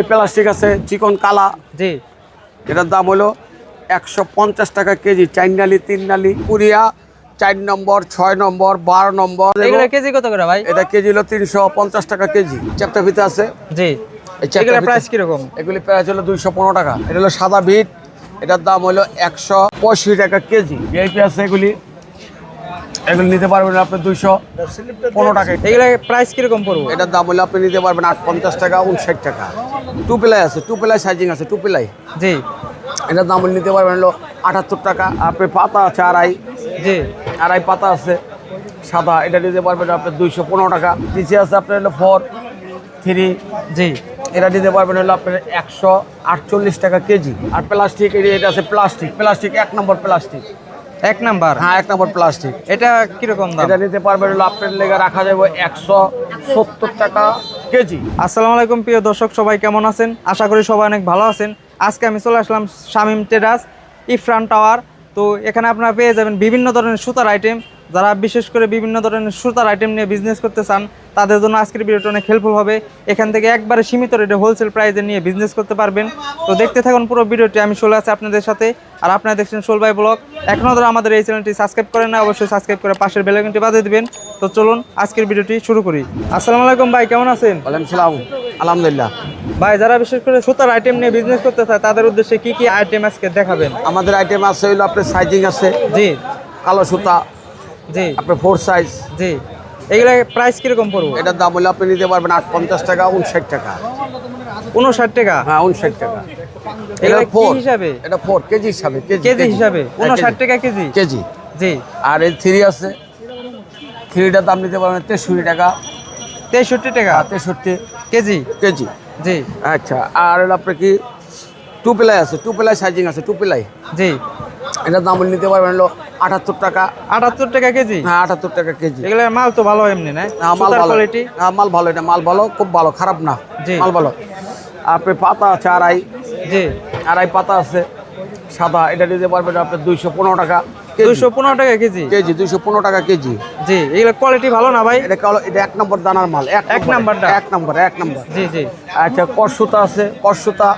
এই প্লাস্টিক আছে চিকন কালা। জি। এটার দাম হলো একশো পঞ্চাশ টাকা কেজি চার নালি তিন নালি কুড়িয়া চার নম্বর ছয় নম্বর বারো নম্বর। এগুলো কেজি কত করে ভাই? এটা কেজি হলো তিনশো পঞ্চাশ টাকা কেজি। চ্যাপ্টা ভিতরে আছে। জি। এগুলো প্রাইস কীরকম? এগুলি প্রাইস হলো দুইশো পনেরো টাকা। এটা হলো সাদা বিট। এটার দাম হলো একশো পঁয়ষট্টি টাকা কেজি। ভিআইপি আছে এগুলি। এগুলি নিতে পারবেন আপনি দুইশো পনেরো টাকা এগুলো প্রাইস কীরকম পড়ব? এটার দাম হলে আপনি নিতে পারবেন আট পঞ্চাশ টাকা উনষাট টাকা। টু প্লাই আছে টু প্লাই সাইজিং আছে টু প্লাই জি। এটার দাম হলে নিতে পারবেন হলো আটাত্তর টাকা আপনি পাতা আছে আড়াই। জি। আড়াই পাতা আছে সাদা। এটা নিতে পারবেন আপনার দুইশো পনেরো টাকা। নিচে আছে আপনার হলো ফোর থ্রি জি। এটা দিতে পারবেন হলো আপনার একশো আটচল্লিশ টাকা কেজি। আর প্লাস্টিক এটা আছে প্লাস্টিক প্লাস্টিক এক নম্বর প্লাস্টিক এক নাম্বার। হ্যাঁ এক নাম্বার প্লাস্টিক এটা কীরকম দাম? এটা নিতে পারবেন হলো আপনার লেগে রাখা যাবে একশো সত্তর টাকা কেজি। আসসালামু আলাইকুম প্রিয় দর্শক সবাই কেমন আছেন? আশা করি সবাই অনেক ভালো আছেন। আজকে আমি চলে আসলাম শামিম টেরাস ইফরান টাওয়ার। তো এখানে আপনারা পেয়ে যাবেন বিভিন্ন ধরনের সুতার আইটেম যারা বিশেষ করে বিভিন্ন ধরনের সুতার আইটেম নিয়ে বিজনেস করতে চান তাদের জন্য আজকের ভিডিওটা অনেক হেল্পফুল হবে। এখান থেকে একবারে সীমিত রেটে হোলসেল প্রাইসে নিয়ে বিজনেস করতে পারবেন। তো দেখতে থাকুন পুরো ভিডিওটি আমি চলে আসি আপনাদের সাথে। আর আপনারা দেখছেন সোলবাই ব্লগ এখনও ধরো আমাদের এই চ্যানেলটি সাবস্ক্রাইব করেন না অবশ্যই সাবস্ক্রাইব করে পাশের বেলাইকনটি বাজিয়ে দিবেন। তো চলুন আজকের ভিডিওটি শুরু করি। আসসালামু আলাইকুম ভাই কেমন আছেন? সালাম। আলহামদুলিল্লাহ। ভাই যারা বিশেষ করে সুতার আইটেম নিয়ে বিজনেস করতে চায় তাদের উদ্দেশ্যে কি কি আইটেম আজকে দেখাবেন? আমাদের আইটেম আছে হলো আপনার সাইজিং আছে। জি। কালো সুতা জি। আপনার ফোর সাইজ জি। এগুলা প্রাইস কীরকম পড়ব? এটার দাম হলে আপনি নিতে পারবেন আট পঞ্চাশ টাকা উনষাট টাকা। উনষাট টাকা? হ্যাঁ উনষাট টাকা। এগুলা এটা কি ফোর হিসাবে? এটা ফোর কেজি হিসাবে কেজি হিসাবে? হ্যাঁ, উনষাট টাকা কেজি? কেজি। জি। আর এই থ্রি আছে। থ্রিটার দাম নিতে পারবেন তেষট্টি টাকা। তেষট্টি টাকা? তেষট্টি। কেজি? কেজি। জি। আচ্ছা আর আপনার কি টু প্লাই আছে টু প্লাই সাইজিং আছে টু প্লাই জি। এটার দাম নিতে পারবেন হলো আটাত্তর টাকা। আটাত্তর টাকা কেজি? হ্যাঁ আটাত্তর টাকা কেজি। এগুলা মাল তো ভালো এমনি না? হ্যাঁ মাল ভালো। কোয়ালিটি হ্যাঁ মাল ভালো এটা মাল ভালো খুব ভালো খারাপ না। জি। মাল ভালো। আপনি পাতা আছে আড়াই। জি। আড়াই পাতা আছে সাদা। এটা নিতে পারবেন আপনার দুইশো পনেরো টাকা। দুশো পনেরো টাকা কেজি? কেজি দুইশো পনেরো টাকা কেজি। জি এগুলা কোয়ালিটি ভালো না ভাই? এটা এটা এক নম্বর দানার মাল এক এক নম্বর, এক নম্বর এক নম্বর। জি জি। আচ্ছা কটসুতা আছে কটসুতা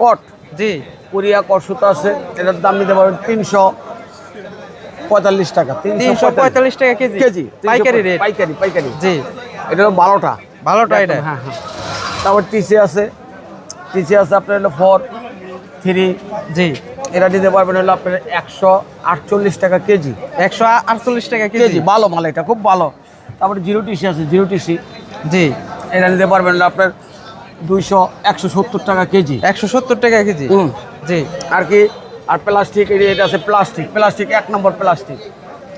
কট। জি। কোরিয়া কটসুতা আছে এটার দাম নিতে পারবেন তিনশো। পঁয়তাল্লিশ টাকা তিনশো পঁয়তাল্লিশ। টাকা কেজি। কেজি পাইকারি রেট পাইকারি পাইকারি। জি। এটা হলো বারোটা। ভালোটা এটা। হ্যাঁ হ্যাঁ। তারপর টিসি আছে। টিসি আছে আপনার হলো ফোর থ্রি। জি। এটা দিতে পারবেন হলো আপনার একশো আটচল্লিশ টাকা কেজি। একশো আটচল্লিশ টাকা কেজি। কেজি ভালো মাল এটা খুব ভালো। তারপরে জিরো টিসি আছে জিরো টিসি। জি। এটা নিতে পারবেন হলো আপনার দুইশো একশো সত্তর টাকা কেজি। একশো সত্তর টাকা কেজি। হুম। জি। আর কি আর প্লাস্টিক এটা আছে প্লাস্টিক প্লাস্টিক এক নম্বর প্লাস্টিক।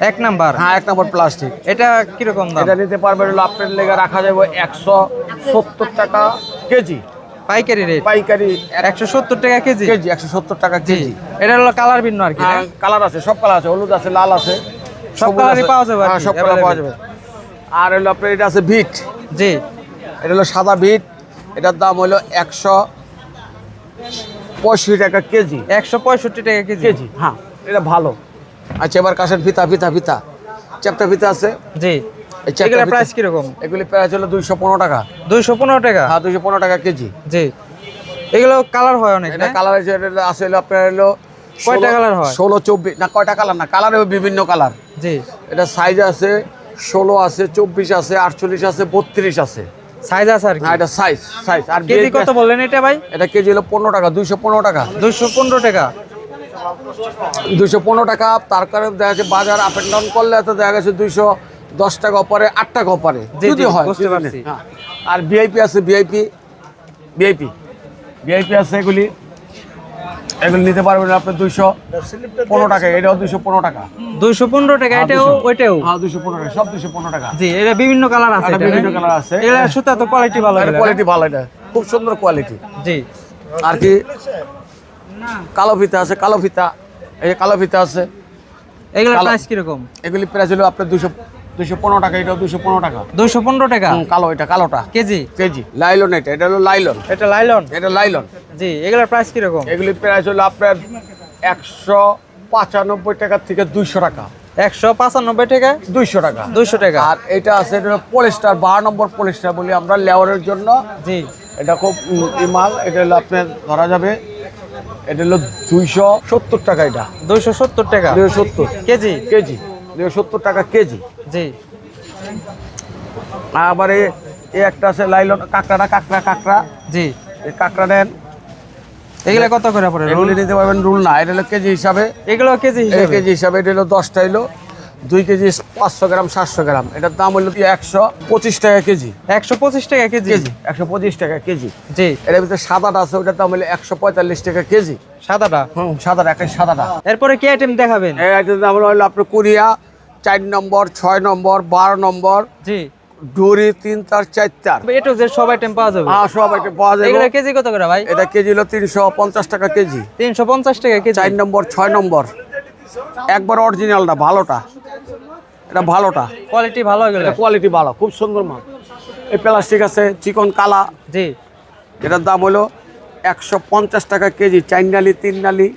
এক নাম্বার? হ্যাঁ এক নম্বর প্লাস্টিক। এটা কীরকম দাম? এটা নিতে পারবেন আপনার লেগে রাখা যাবে একশো সত্তর টাকা কেজি। পাইকারি রেট পাইকারি একশো সত্তর টাকা কেজি? কেজি একশো সত্তর টাকা কেজি। এটা হলো কালার ভিন্ন আর কি হ্যাঁ কালার আছে সব কালার আছে হলুদ আছে লাল আছে সব কালারই। পাওয়া যাবে হ্যাঁ সব কালার পাওয়া যাবে। আর হলো আপনার এটা আছে ভিট। জি। এটা হলো সাদা ভিট এটার দাম হলো একশো পঁয়ষট্টি টাকা কেজি। একশো পঁয়ষট্টি টাকা কেজি। কেজি হ্যাঁ। এটা ভালো। আচ্ছা এবার কাশের ফিতা ফিতা ফিতা। চ্যাপটা ফিতা আছে? জি। এই চ্যাপটা প্রাইস কীরকম? এগুলি প্রাইস হলো দুইশো পনেরো টাকা। দুইশো পনেরো টাকা? হ্যাঁ দুইশো পনেরো টাকা কেজি। জি। এগুলো কালার হয় অনেক এটা কালার আছে হলো আপনার হলো কয়টা colour হয়? ষোলো চব্বিশ না কয়টা কালার না কালারেও বিভিন্ন কালার জি। এটা সাইজ আছে ষোলো আছে চব্বিশ আছে আটচল্লিশ আছে বত্রিশ আছে। সাইজ আছে আর কি? এটা সাইজ সাইজ আর কেজি কত বললেন এটা ভাই? এটা কেজি হলো পনেরো টাকা দুইশো পনেরো টাকা। দুইশো পনেরো টাকা। দুইশো পনেরো টাকা তার কারণে দেখা যাচ্ছে বাজার আপ অ্যান্ড ডাউন করলে তো দেখা গেছে দুইশো দশ টাকা অপারে আট টাকা অপারে যদি হয়। হ্যাঁ। আর ভিআইপি আছে ভিআইপি ভিআইপি ভিআইপি আছে এগুলি। এগুলি নিতে পারবেন আপনি দুইশো পনেরো টাকা এটাও দুইশো পনেরো টাকা। দুইশো পনেরো টাকা হ্যাঁ, এটাও ওইটাও? হ্যাঁ দুইশো পনেরো টাকা সব দুইশো পনেরো টাকা। জি এটা বিভিন্ন কালার আছে এটা এটা, বিভিন্ন কালার আছে। এগুলা সুতা তো কোয়ালিটি ভালো? কোয়ালিটি ভালো এটা খুব সুন্দর কোয়ালিটি জি। আর কি? কালো ফিতা আছে কালো ফিতা। এই কালো ফিতা আছে। এগুলা প্রাইস কীরকম? এগুলি প্রাইস হলো আপনার দুশো দুশো পনেরো টাকা এটাও দুশো পনেরো টাকা। দুইশো পনেরো টাকা? কালো এটা কালোটা। কেজি? কেজি। লাইলন এটা এটা হলো লাইলন। এটা লাইলন? এটা লাইলন। জি এগুলার প্রাইস কীরকম? এগুলি প্রাইস হলো আপনার একশো পঁচানব্বই টাকা থেকে দুইশো টাকা। একশো পাঁচানব্বই টাকা? দুইশো টাকা। দুইশো টাকা। আর এটা আছে এটা পলিস্টার বারো নম্বর পলিস্টার বলি আমরা লেওয়ারের জন্য। জি। এটা খুব মাল এটা হলো আপনার ধরা যাবে এটা হলো দুইশো সত্তর টাকা এটা। দুইশো সত্তর টাকা? দুইশো সত্তর। কেজি? কেজি। সত্তর টাকা কেজি? জি। আবার এ একটা আছে লাইলন কাঁকড়াটা কাঁকড়া কাঁকড়া। জি। এই কাঁকড়া নেন। এগুলো কত করে পড়ে রোল? নিতে পারবেন রুল না এটা হলো কেজি হিসাবে। এগুলো কেজি হিসেবে? কেজি হিসাবে এটা হলো দশটা হলো দুই কেজি পাঁচশো গ্রাম সাতশো গ্রাম। এটার দাম হলো একশো পঁচিশ টাকা কেজি? একশো পঁচিশ টাকা কেজি। কেজি একশো পঁচিশ টাকা কেজি। জি। এটার ভিতরে সাদাটা আছে ওটার দাম হলো একশো পঁয়তাল্লিশ টাকা কেজি। সাদাটা? হুম সাদাটা একটা সাদাটা। এরপরে কি আইটেম দেখাবেন? এই আইটেমের দাম হলো আপনার কুড়িয়া চার নম্বর ছয় নম্বর বারো নম্বর। জি। ডুরি তিন তার চার তার এটু যে সব আইটেম পাওয়া যাবে। আর সব আইটেম পাওয়া এগুলো যাবে কেজি কত করে ভাই? এটা কেজি হলো তিনশো পঞ্চাশ টাকা কেজি। তিনশো পঞ্চাশ টাকা কেজি। চার নম্বর ছয় নম্বর। একবার অরিজিনালটা ভালোটা। এটা ভালোটা। কোয়ালিটি ভালো এগুলো। এটা কোয়ালিটি ভালো খুব সুন্দর মাল। এই প্লাস্টিক আছে চিকন কালা। জি। এটার দাম হলো একশো পঞ্চাশ টাকা কেজি চার নালি তিন নালি।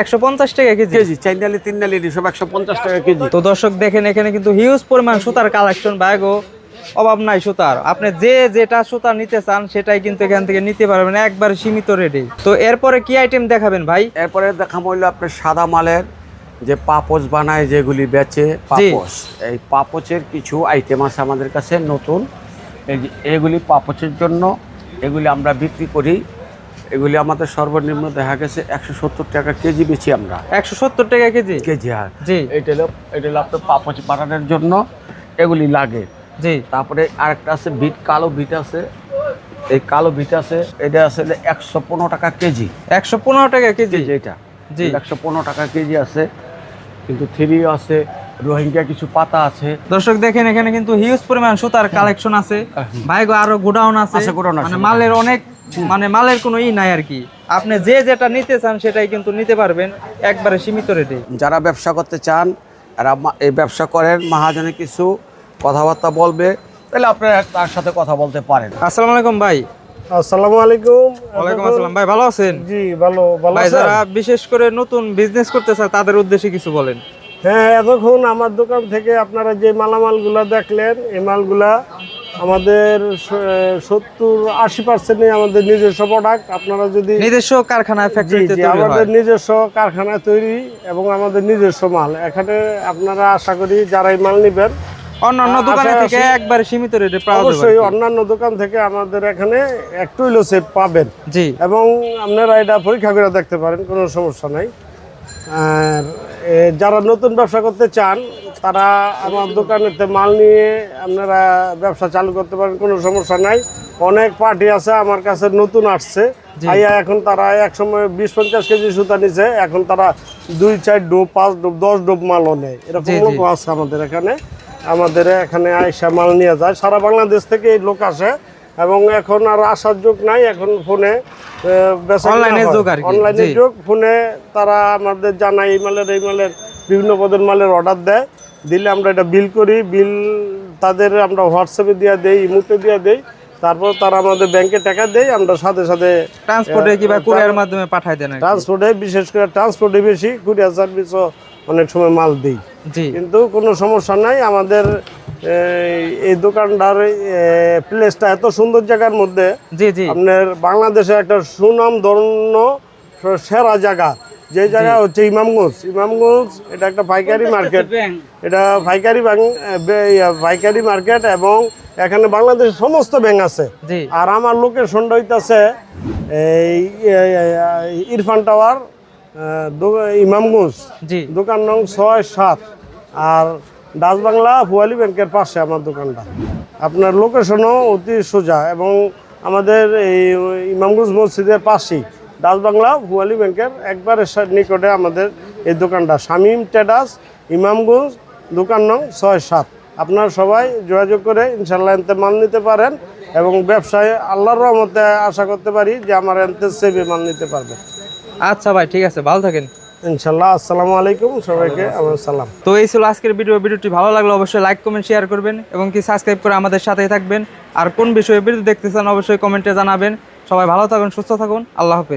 একশো পঞ্চাশ টাকা কেজি। কেজি চার তিন নালি সব একশো পঞ্চাশ টাকা কেজি। তো দর্শক দেখেন এখানে কিন্তু হিউজ পরিমাণ সুতার কালেকশন ব্যাগও অভাব নাই সুতার। আপনি যে যেটা সুতা নিতে চান সেটাই কিন্তু এখান থেকে নিতে পারবেন একবার সীমিত রেটে তো এরপরে কি আইটেম দেখাবেন ভাই? এরপরে দেখাবো হইল আপনার সাদা মালের যে পাপোচ বানায় যেগুলি বেচে পাপোচ এই পাপোচের কিছু আইটেম আছে আমাদের কাছে নতুন। এই এগুলি পাপোচের জন্য এগুলি আমরা বিক্রি করি। এগুলি আমাদের সর্বনিম্ন দেখা গেছে একশো সত্তর টাকা কেজি বেচি আমরা। একশো সত্তর টাকা কেজি? কেজি আর জি। এটা হলো এটা হলো আপনার পাপোচ বানানোর জন্য এগুলি লাগে। জি। তারপরে আরেকটা আছে বিট কালো বিট আছে। এই কালো বিট আছে এটা আছে একশো পনেরো টাকা কেজি। একশো পনেরো টাকা কেজি? এটা। জি। একশো পনেরো টাকা কেজি আছে। কিন্তু থ্রি আছে রোহিঙ্গা কিছু পাতা আছে। দর্শক দেখেন এখানে কিন্তু হিউজ পরিমাণ সুতার কালেকশন আছে। ভাই গো আরও গোডাউন আছে। আছে, godown আছে, মানে মালের অনেক মানে মালের কোনো ই নাই আর কি। আপনি যে যেটা নিতে চান সেটাই কিন্তু নিতে পারবেন একবারে সীমিত রেটে। যারা ব্যবসা করতে চান মা- এই ব্যবসা করেন মহাজনে কিছু কথাবার্তা বলবে তাহলে আপনারা তার সাথে কথা বলতে পারেন। আসসালামু আলাইকুম ভাই। আসসালামু আলাইকুম। ওয়ালাইকুম আসসালাম। ভাই ভালো আছেন? জি ভালো ভালো ভাই আছেন? যারা বিশেষ করে নতুন বিজনেস করতে চায় তাদের উদ্দেশ্যে কিছু বলেন। হ্যাঁ এতক্ষণ আমার দোকান থেকে আপনারা যে মালামালগুলা দেখলেন এই মালগুলা আমাদের সত্তর আশি পার্সেন্টই আমাদের নিজস্ব প্রোডাক্ট আপনারা যদি নিজস্ব কারখানায় ফ্যাক্টরিতে আমাদের নিজস্ব কারখানায় তৈরি এবং আমাদের নিজস্ব মাল। এখানে আপনারা আশা করি যারা এই মাল নেবেন অন্যান্য দোকানে থেকে একবারে সীমিত রেটে পাওয়া যাবে অবশ্যই অন্যান্য দোকান থেকে আমাদের এখানে একটু হইলেও সেভ পাবেন। জি। এবং আপনারা এটা পরীক্ষা করে দেখতে পারেন কোনো সমস্যা নাই। আর যারা নতুন ব্যবসা করতে চান তারা আমার দোকানেতে মাল নিয়ে আপনারা ব্যবসা চালু করতে পারেন কোনো সমস্যা নাই। অনেক পার্টি আছে আমার কাছে নতুন আসছে। আইয়া এখন তারা এক সময় বিশ পঞ্চাশ কেজি সুতা নিছে এখন তারা দুই চার ডোব পাঁচ ডোব দশ ডোব মালও নেয়। এরকম। লোক আছে আমাদের এখানে। আমাদের এখানে আইসা মাল নিয়ে যায়। সারা বাংলাদেশ থেকে এই লোক আসে। এবং এখন আর আসার যুগ নাই এখন ফোনে এর যুগ আর অনলাইনে জি। ফোনে তারা আমাদের জানায় এই মালের এই মালের বিভিন্ন পদের মালের অর্ডার দেয়। দিলে আমরা এটা বিল করি বিল তাদের আমরা হোয়াটসঅ্যাপে দিয়ে দেই ইমুতে দিয়ে দেই। তারপর তারা আমাদের ব্যাংকে টাকা দেয় আমরা সাথে সাথে ট্রান্সপোর্টে কিংবা কুরিয়ার মাধ্যমে পাঠায় দেন ট্রান্সপোর্টে বিশেষ করে ট্রান্সপোর্টে বেশি কুরিয়ার সার্ভিসও অনেক সময় মাল দিই। কিন্তু কোনো সমস্যা নাই আমাদের এই, দোকানটার প্লেসটা এত সুন্দর জায়গার মধ্যে জি জি। আপনার বাংলাদেশে একটা সুনাম ধন্য সেরা জায়গা। যে জায়গা হচ্ছে ইমামগঞ্জ। ইমামগঞ্জ এটা একটা পাইকারি মার্কেট। এটা পাইকারি পাইকারি মার্কেট এবং এখানে বাংলাদেশের সমস্ত ব্যাংক আছে। আর আমার লোকেশনটা হইতাছে এই, ইরফান টাওয়ার ইমামগঞ্জ। দোকান নং ছয় সাত। আর ডাচ বাংলা ফুয়ালি ব্যাংকের পাশে আমার দোকানটা। আপনার লোকেশনও অতি সোজা এবং আমাদের এই ইমামগঞ্জ মসজিদের পাশেই ডাচ বাংলা ফুয়ালি ব্যাংকের একবারে নিকটে আমাদের এই দোকানটা। শামীম ট্রেডার্স ইমামগঞ্জ দোকান নং ছয় সাত। আপনারা সবাই যোগাযোগ করে ইনশাল্লাহ এনতে মাল নিতে পারেন এবং ব্যবসায় আল্লাহর রহমতে আশা করতে পারি যে আমার এনতে সেভে মাল নিতে পারবে। আচ্ছা ভাই, ঠিক আছে, ভালো থাকেন। ইনশাল্লাহ আসসালামু আলাইকুম সবাইকে আমার সালাম। তো এই ছিল আজকের ভিডিও ভিডিওটি ভালো লাগলে অবশ্যই লাইক কমেন্ট শেয়ার করবেন এবং কি সাবস্ক্রাইব করে আমাদের সাথেই থাকবেন। আর কোন বিষয়ে ভিডিও দেখতে চান অবশ্যই কমেন্টে জানাবেন। সবাই ভালো থাকুন সুস্থ থাকুন। আল্লাহ হাফেজ।